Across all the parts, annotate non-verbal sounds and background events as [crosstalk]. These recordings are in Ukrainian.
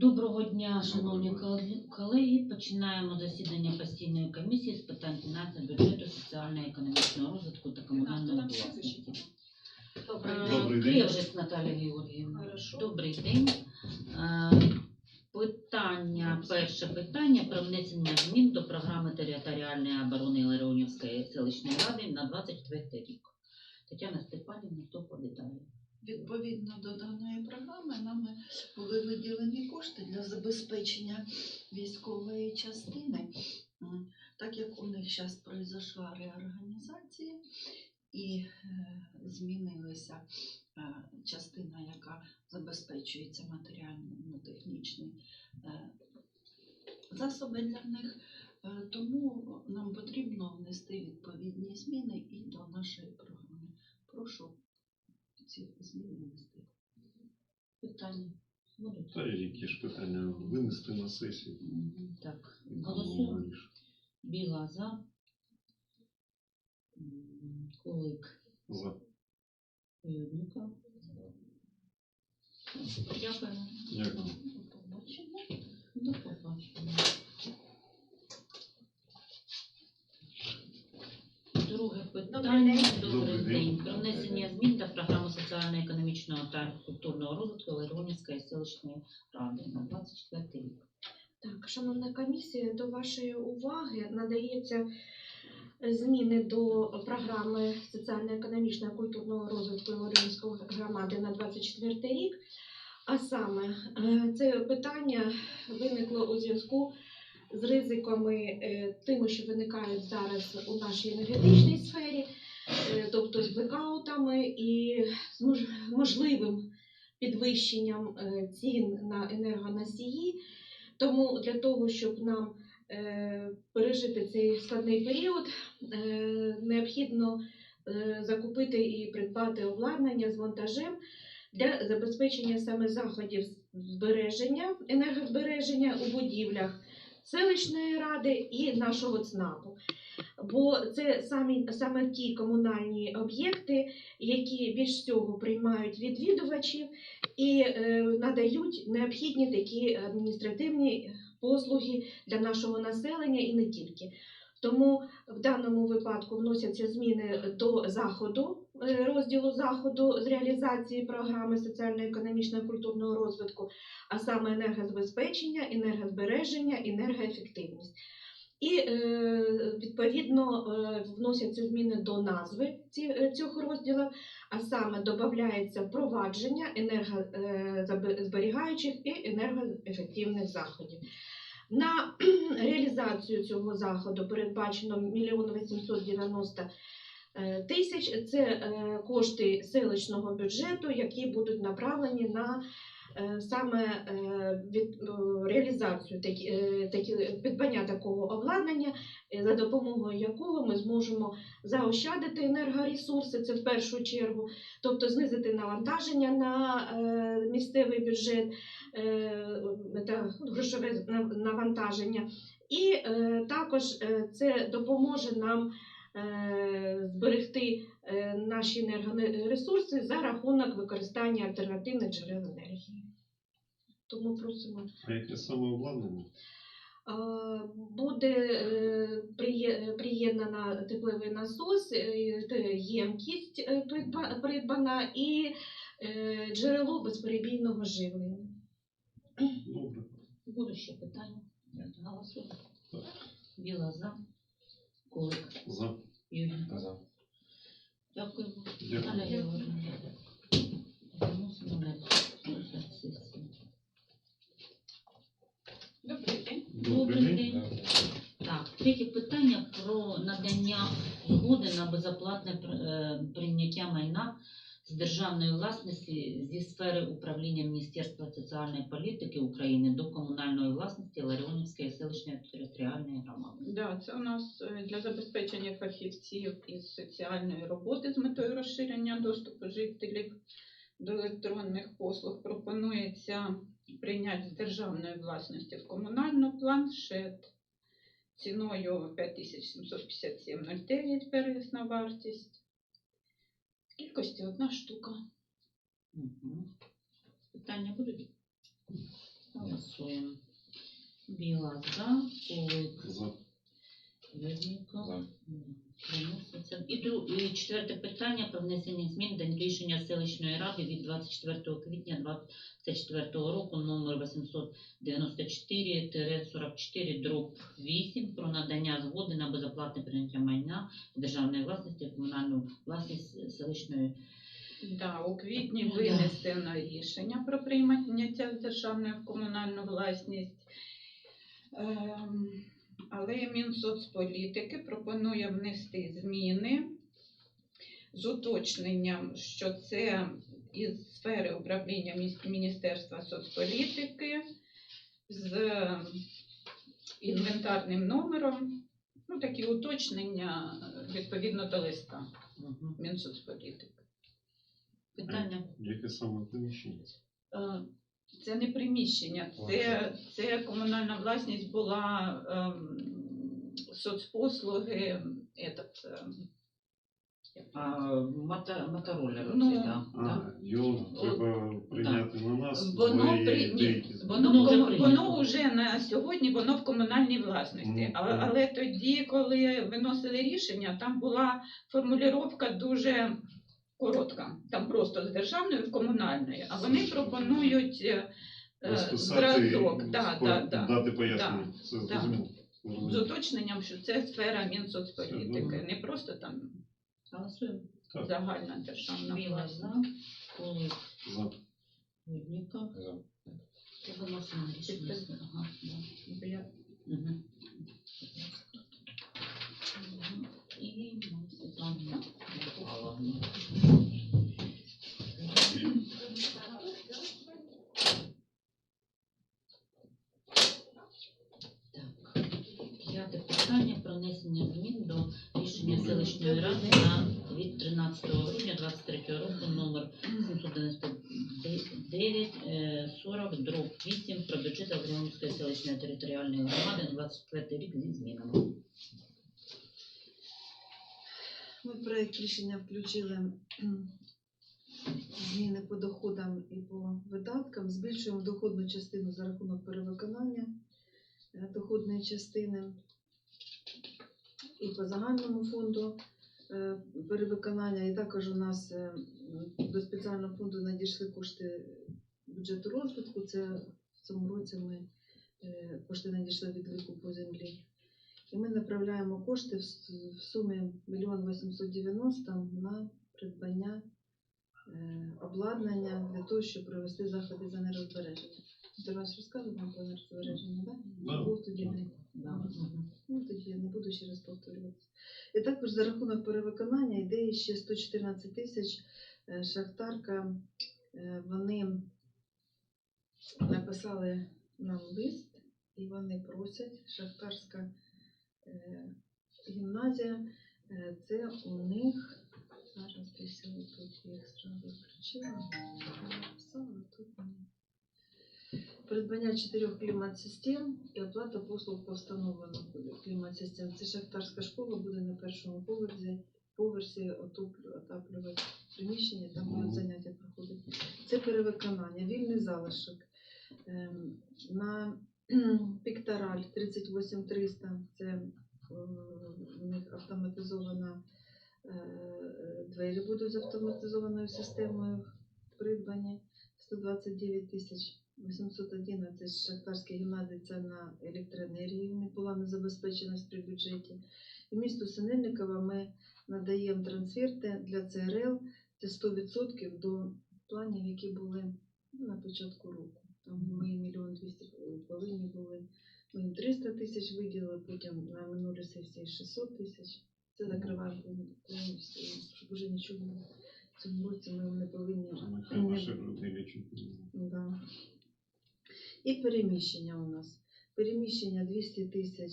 Доброго дня, шановні колеги. Починаємо засідання постійної комісії з питань фінансів, бюджету, соціально-економічного розвитку та комунальної власності. Добрий день. Наталія Георгіївна. Добрий день. Е, Питання, перше питання про внесення змін до програми територіальної оборони Ларіонівської селищної ради на 24 рік. Тетяна Степанівна доповідає. Відповідно до даної програми нами були виділені кошти для забезпечення військової частини, так як у них зараз пройшла реорганізація і е, змінилася е, частина, яка забезпечується матеріально-технічні е, засоби для них. Тому нам потрібно внести відповідні зміни і до нашої програми. Прошу зміни внести. Питання? Та які ж питання винести на сесію? Так, голосуємо. Біла за. М, Кулик За. Юдніка. Дякуємо. Дякую. До побачення. До побачення. Добрий Добрий день. день. Про внесення змін до програми соціально-економічного та культурного розвитку Ларіонівської селищної ради на 24 рік. Так, шановна комісія, до вашої уваги надається е, зміни до програми соціально-економічного культурного розвитку Лоринської громади на 24 рік. А саме е, це питання виникло у зв'язку з ризиками е, тими, що виникають зараз у нашій енергетичній сфері, е, тобто з блекаутами і з мож- можливим підвищенням е, цін на енергоносії. Тому для того, щоб нам пережити цей складний період, необхідно закупити і придбати обладнання з монтажем для забезпечення саме заходів збереження, енергозбереження у будівлях селищної ради і нашого ЦНАПу. Бо це самі, саме ті комунальні об'єкти, які більш всього приймають відвідувачів і е, надають необхідні такі адміністративні послуги для нашого населення і не тільки. Тому в даному випадку вносяться зміни до заходу, розділу заходу з реалізації програми соціально-економічного культурного розвитку, а саме енергозабезпечення, енергозбереження, енергоефективність. І е, відповідно е, вносяться зміни до назви е, цього розділу, а саме додається впровадження енергозберігаючих і енергоефективних заходів. На реалізацію цього заходу передбачено 1 890 е, тисяч. Це е, кошти селищного бюджету, які будуть направлені на е, саме е, е, реалізацію е, придбання такого обладнання, е, за допомогою якого ми зможемо заощадити енергоресурси, це в першу чергу, тобто знизити навантаження на е, місцевий бюджет, е, та грошове навантаження. І е, також е, це допоможе нам е, зберегти е, наші енергоресурси за рахунок використання альтернативних джерел енергії. Тому просимо. А яке саме обладнання? Буде е, приєднана тепловий насос, е, ємкість придбана і джерело безперебійного живлення. Добре. Будуть ще питання? Голосуємо. Біла за. Кулик За. Юдніка. За. Дякуємо. Дякую. Добрий день. Добрий день. Так, третє питання про надання згоди на безоплатне е, прийняття майна з державної власності зі сфери управління Міністерства соціальної політики України до комунальної власності Ларіонівської селищної територіальної громади. Да, це у нас е, для забезпечення фахівців із соціальної роботи з метою розширення доступу жителів до електронних послуг. Пропонується прийняти з державної власності в комунальну планшет ціною 5757,09 первісна вартість. В кількості одна штука. Мгм. Питання будуть? Голосуємо. Біла за, Кулик, За. Винника. За. Приноситься. І, четверте питання про внесення змін до рішення селищної ради від 24 квітня 2024 року номер 894-44 дроб 8 про надання згоди на безоплатне прийняття майна державної власності комунальну власність селищної Да, у квітні винесено рішення про прийняття державної в комунальну власність. Ем, Але Мінсоцполітики пропонує внести зміни з уточненням, що це із сфери управління Міністерства соцполітики з інвентарним номером. Ну, такі уточнення е, відповідно до листа Мінсоцполітики. питання. Яке саме приміщення? Це не приміщення, це, це комунальна власність була ем, соцпослуги. Этот, ем, А, мото... мотороллер, Ну, оцей, да, А, да. його треба прийняти на нас. Воно, є при... Ні, деякі зміни. воно, Воно вже кому- прийнято. воно вже на сьогодні воно в комунальній власності. Мгм. Але, але тоді, коли виносили рішення, там була формулювання дуже коротка. Там просто з державної в комунальної. А вони пропонують е, е, зразок. Да, да, да. дати пояснення. Це да. зрозуміло. З уточненням, що це сфера Мінсоцполітики, не просто там Голосуємо. Так. загальна державна Біла за. Це. Ага, да. Мгм. 7 про бюджет Авріонської селищної територіальної громади 24 рік зі змінами. Ми проєкт рішення включили зміни по доходам і по видаткам. Збільшуємо доходну частину за рахунок перевиконання е, доходної частини і по загальному фонду е, перевиконання. І також у нас е, до спеціального фонду надійшли кошти бюджету розвитку. Це в цьому році ми е, кошти надійшли від викупу землі. І ми направляємо кошти в сумі 1 890 на придбання е, обладнання для того, щоб провести заходи з енергозбереження. Ти вас розказував про енергозбереження, так? Да. Був тоді не. Да. Ну, тоді я не буду ще раз повторюватися. І також за рахунок перевиконання йде ще 114 тисяч е, шахтарка. Вони написали нам лист і вони просять шахтарська е, гімназія. е, Це у них зараз десь я тут їх зразу включила. Я написала, тут. Придбання чотирьох клімат-систем і оплата послуг по встановленню клімат-систем. Це шахтарська школа буде на першому поверсі, поверсі отаплювати приміщення, там будуть заняття проходити. Це перевиконання, вільний залишок. Ем, На піктораль 38300 це е, у них автоматизована е, е, двері будуть з автоматизованою системою придбані. 129 тисяч 811 з Шахтарської це на електроенергії, не була незабезпеченість при бюджеті. І місту Синельникова ми надаємо трансферти для ЦРЛ, це 100% до планів, які були ну, на початку року. Там ми мільйон двісті повинні були. Ми їм 300 тисяч виділили, потім на минулій сесії 600 тисяч. Це закриває повністю, щоб уже нічого в цьому році ми не повинні. Лічить. Да. І переміщення у нас. Переміщення 200 тисяч.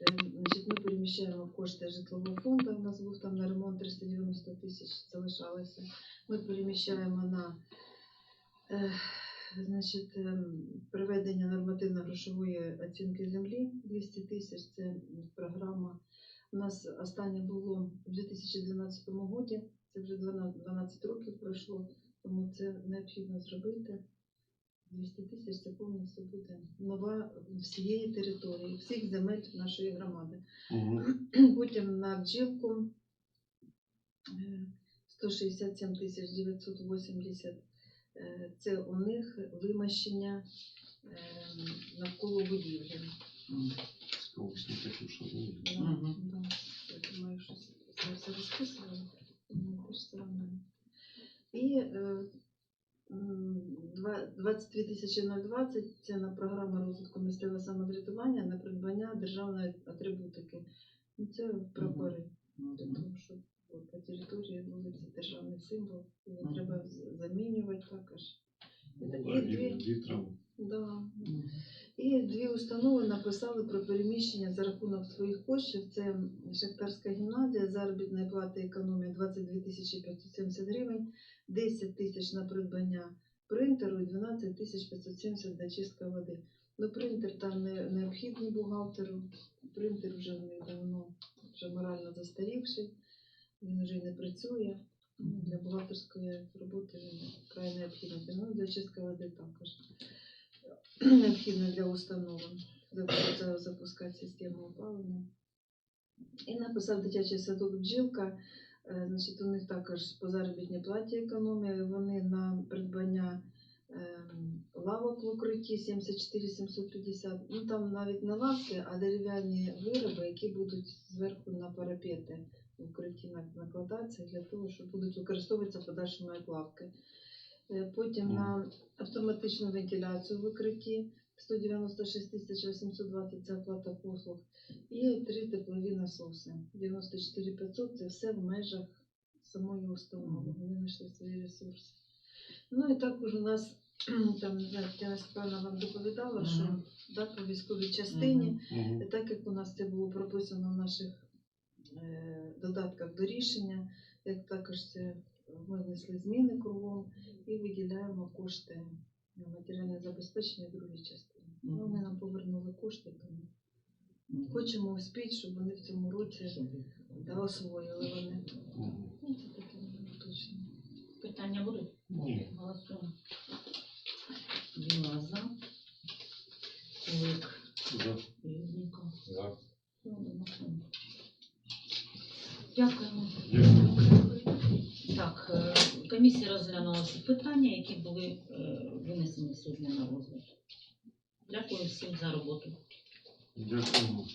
Е, Значить, ми переміщаємо кошти житлового фонду. У нас був там на ремонт 390 тисяч залишалося. Ми переміщаємо на е, значить, ем, приведення нормативно-грошової оцінки землі 200 тисяч. Це програма. У нас останнє було у 2012 році. Це вже 12 12 років пройшло, тому це необхідно зробити. 200 тисяч це повністю буде нова всієї території, всіх земель нашої громади. Мгм. [clears throat] Потім на бджілку е, 167 тисяч 980. Е, Це у них вимощення е, навколо будівлі. Не таку, що думаю, що це все розписували. І е, м, два- 22 тисячі 020 – це на програму розвитку місцевого самоврядування на придбання державної атрибутики. Ну, це прапори для того, щоб по території були це державний символ. Його Мгм. треба замінювати також. І дві-. Да. І дві установи написали про переміщення за рахунок своїх коштів. Це Шахтарська гімназія, заробітна плата економія 22 тисячі 570 гривень, 10 тисяч на придбання принтеру і 12 тисяч 570 для чистка води. Ну, принтер там не необхідний бухгалтеру. Принтер вже них давно вже морально застарівший, він вже й не працює. Для бухгалтерської роботи він край необхідний. Ну, для чистки води також [clears throat] необхідно для установи запускати систему опалення. І написав дитячий садок бджілка. Е, Значить, у них також по заробітній платі економія. Вони на придбання ем, лавок в укритті 74 750. Ну там навіть не лавки, а дерев'яні вироби, які будуть зверху на парапети укритті на- накладатися для того, щоб будуть використовуватися як лавки. Е, Потім на автоматичну вентиляцію в укритті 196 тисяч 820 це оплата послуг. І три теплові насоси. 94 500 це все в межах самої установи. Вони знайшли свої ресурси. Ну і також у нас [clears throat] там, не знаю, Тетяна Степановна вам доповідала, що да, по військовій частині, так як у нас це було прописано в наших додатках до рішення, як також це ми внесли зміни кругом і виділяємо кошти на матеріальне забезпечення другій частини. Ну, вони нам повернули кошти, тому хочемо успіти, щоб вони в цьому році да, освоїли вони. Ну, це таке точно. Питання будуть? Ні. Голосуємо. Біла за. Питання, які були е, винесені сьогодні на розгляд. Дякую всім за роботу. Дякуємо.